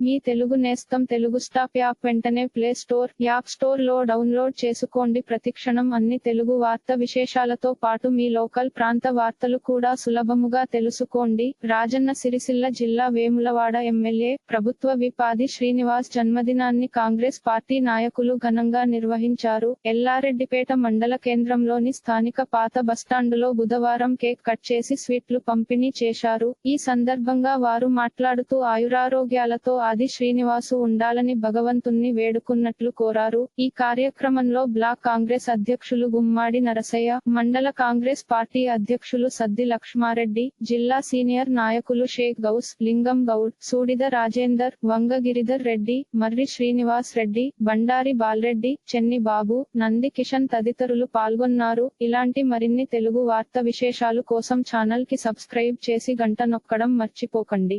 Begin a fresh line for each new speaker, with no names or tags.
మీ తెలుగు నేస్తం Telugu stop app వెంటనే play store app స్టోర్లో డౌన్లోడ్ చేసుకోండి. ప్రతిక్షణం అన్ని తెలుగు వార్త విశేషాలతో పాటు మీ లోకల్ ప్రాంత వార్తలు కూడా సులభముగా తెలుసుకోండి. రాజన్న సిరిసిల్ల జిల్లా వేములవాడ ఎమ్మెల్యే ప్రభుత్వ విపాది శ్రీనివాస్ జన్మదినాన్ని కాంగ్రెస్ పార్టీ నాయకులు ఘనంగా నిర్వహించారు. ఎల్లారెడ్డిపేట మండల కేంద్రంలోని స్థానిక పాత బస్టాండులో బుధవారం కేక్ కట్ చేసి స్వీట్లు పంపిణీ చేశారు. ఈ సందర్భంగా వారు మాట్లాడుతూ ఆయురారోగ్యాలతో ఆది శ్రీనివాసు ఉండాలని భగవంతుణ్ణి వేడుకున్నట్లు కోరారు. ఈ కార్యక్రమంలో బ్లాక్ కాంగ్రెస్ అధ్యక్షులు గుమ్మాడి నరసయ్య మండల కాంగ్రెస్ పార్టీ అధ్యక్షులు సద్ది లక్ష్మారెడ్డి జిల్లా సీనియర్ నాయకులు షేక్ గౌస్ లింగం గౌడ్ సూడిద రాజేందర్ వంగ గిరిధర్ రెడ్డి మర్రి శ్రీనివాస్ రెడ్డి బండారి బాల్రెడ్డి చెన్ని బాబు నంది కిషన్ తదితరులు పాల్గొన్నారు. ఇలాంటి మరిన్ని తెలుగు వార్త విశేషాలు కోసం ఛానల్కి సబ్స్క్రైబ్ చేసి గంట నొక్కడం మర్చిపోకండి.